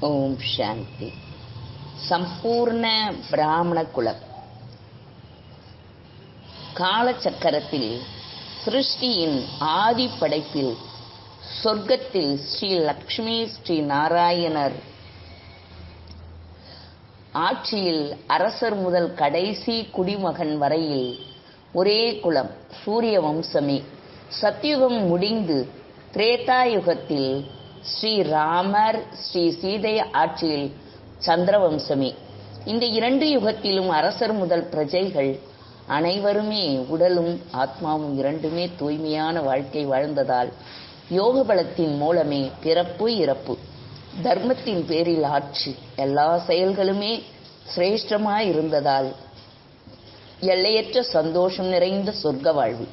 ஓம் சாந்தி. சம்பூர்ண பிராமண குலம். காலச்சக்கரத்தில் சிருஷ்டியின் ஆதி படைப்பில் சொர்க்கத்தில் ஸ்ரீ லக்ஷ்மி ஸ்ரீ நாராயணர் ஆட்சியில் அரசர் முதல் கடைசி குடிமகன் வரையில் ஒரே குலம் சூரிய வம்சமே. சத்யுகம் முடிந்து திரேதாயுகத்தில் ஸ்ரீராமர் ஸ்ரீ சீதை ஆட்சியில் சந்திரவம்சமே. இந்த இரண்டு யுகத்திலும் அரசர் முதல் பிரஜைகள் அனைவருமே உடலும் ஆத்மாவும் இரண்டுமே தூய்மையான வாழ்க்கை வாழ்ந்ததால் யோக பலத்தின் மூலமே பிறப்பு இறப்பு. தர்மத்தின் பேரில் ஆட்சி எல்லா செயல்களுமே சிரேஷ்டமாய் இருந்ததால் எல்லையற்ற சந்தோஷம் நிறைந்த சொர்க்க வாழ்வு.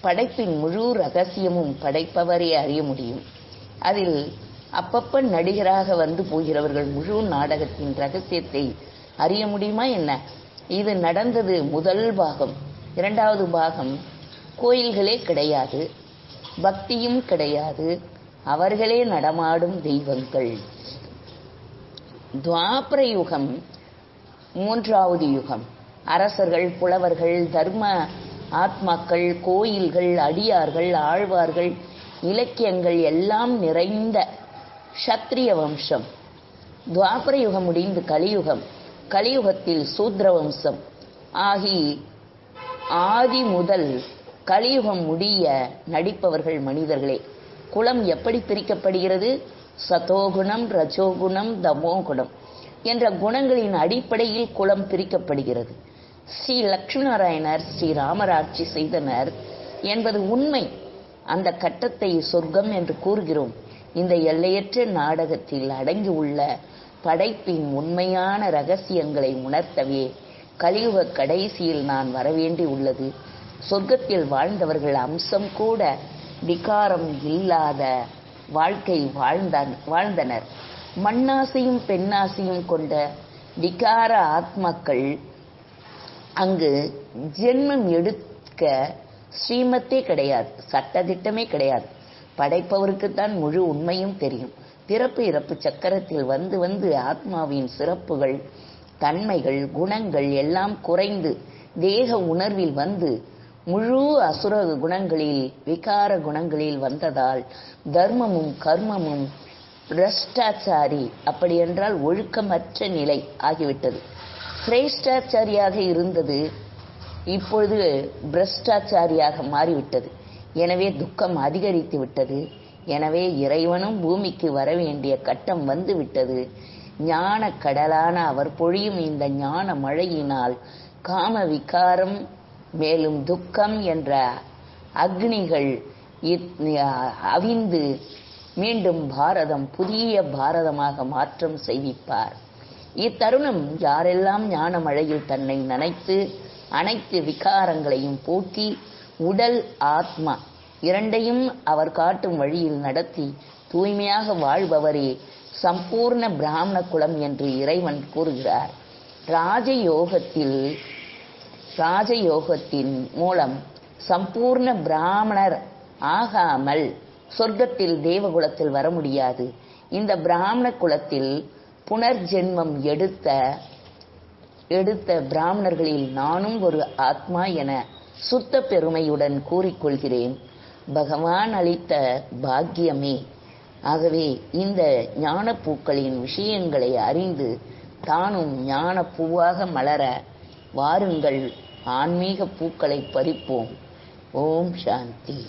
படைப்பின் முழு ரகசியமும் படைப்பவரே அறிய முடியும். அதில் அப்பப்ப நடிகராக வந்து போகிறவர்கள் முழு நாடகத்தின் ரகசியத்தை அறிய முடியுமா என்ன? இது நடந்தது முதல் பாகம். இரண்டாவது பாகம் கோயில்களே கிடையாது பக்தியும் கிடையாது அவர்களே நடமாடும் தெய்வங்கள். துவாபர யுகம் மூன்றாவது யுகம். அரசர்கள் புலவர்கள் தர்ம ஆத்மாக்கள் கோயில்கள் அடியார்கள் ஆழ்வார்கள் இலக்கியங்கள் எல்லாம் நிறைந்த சத்திரிய வம்சம் துவாபர யுகம் முடிந்து கலியுகம் கலியுகத்தில் சூத்ர வம்சம் ஆகி ஆதி முதல் கலியுகம் முடிய நடிப்பவர்கள் மனிதர்களே. குலம் எப்படி பிரிக்கப்படுகிறது? சதோகுணம் ரஜோகுணம் தமோகுணம் என்ற குணங்களின் அடிப்படையில் குலம் பிரிக்கப்படுகிறது. ஸ்ரீ லக்ஷ்மி நாராயணர் ஸ்ரீ ராமராட்சி செய்தனர் என்பது உண்மை. அந்த கட்டத்தை சொர்க்கம் என்று கூறுகிறோம். இந்த எல்லையற்ற நாடகத்தில் அடங்கியுள்ள படைப்பின் உண்மையான ரகசியங்களை உணர்த்தவே கலியுக கடைசியில் நான் வரவேண்டி உள்ளது. சொர்க்கத்தில் வாழ்ந்தவர்கள் அம்சம் கூட விகாரம் இல்லாத வாழ்க்கை வாழ்ந்தான் வாழ்ந்தனர். மண்ணாசையும் பெண்ணாசையும் கொண்ட விகார ஆத்மாக்கள் அங்கு ஜென்மம் எடுக்க ஸ்ரீமத்தே கிடையாது சட்டதிட்டமே கிடையாது. படைப்பவருக்குத்தான் முழு உண்மையும் தெரியும். பிறப்பு இறப்பு சக்கரத்தில் வந்து வந்து ஆத்மாவின் சிறப்புகள் தன்மைகள் குணங்கள் எல்லாம் குறைந்து தேக உணர்வில் வந்து முழு அசுர குணங்களில் விகார குணங்களில் வந்ததால் தர்மமும் கர்மமும் பிரஷ்டாச்சாரி அப்படி என்றால் ஒழுக்கமற்ற நிலை ஆகிவிட்டது. சிரேஷ்டாச்சாரியாக இருந்தது இப்பொழுது பிரஷ்டாச்சாரியாக மாறிவிட்டது. எனவே துக்கம் அதிகரித்து விட்டது. எனவே இறைவனும் பூமிக்கு வர வேண்டிய கட்டம் வந்து விட்டது. ஞான கடலான அவர் பொழியும் இந்த ஞான மழையினால் காம விகாரம் மேலும் துக்கம் என்ற அக்னிகள் அவிந்து மீண்டும் பாரதம் புதிய பாரதமாக மாற்றம் செய்விப்பார். இத்தருணம் யாரெல்லாம் ஞான மழையில் தன்னை நனைத்து அனைத்து விகாரங்களையும் போக்கி உடல் ஆத்மா இரண்டையும் அவர் காட்டும் வழியில் நடத்தி தூய்மையாக வாழ்பவரே சம்பூர்ண பிராமண குலம் என்று இறைவன் கூறுகிறார். ராஜயோகத்தில் ராஜயோகத்தின் மூலம் சம்பூர்ண பிராமணர் ஆகாமல் சொர்க்கத்தில் தேவகுலத்தில் வர முடியாது. இந்த பிராமண குலத்தில் புனர்ஜென்மம் எடுத்த எடுத்த பிராமணர்களில் நானும் ஒரு ஆத்மா என சுத்த பெருமையுடன் கூறிக்கொள்கிறேன். பகவான் அளித்த பாக்கியமே. ஆகவே இந்த ஞான பூக்களின் விஷயங்களை அறிந்து தானும் ஞான பூவாக மலர வாருங்கள். ஆன்மீக பூக்களை பறிப்போம். ஓம் சாந்தி.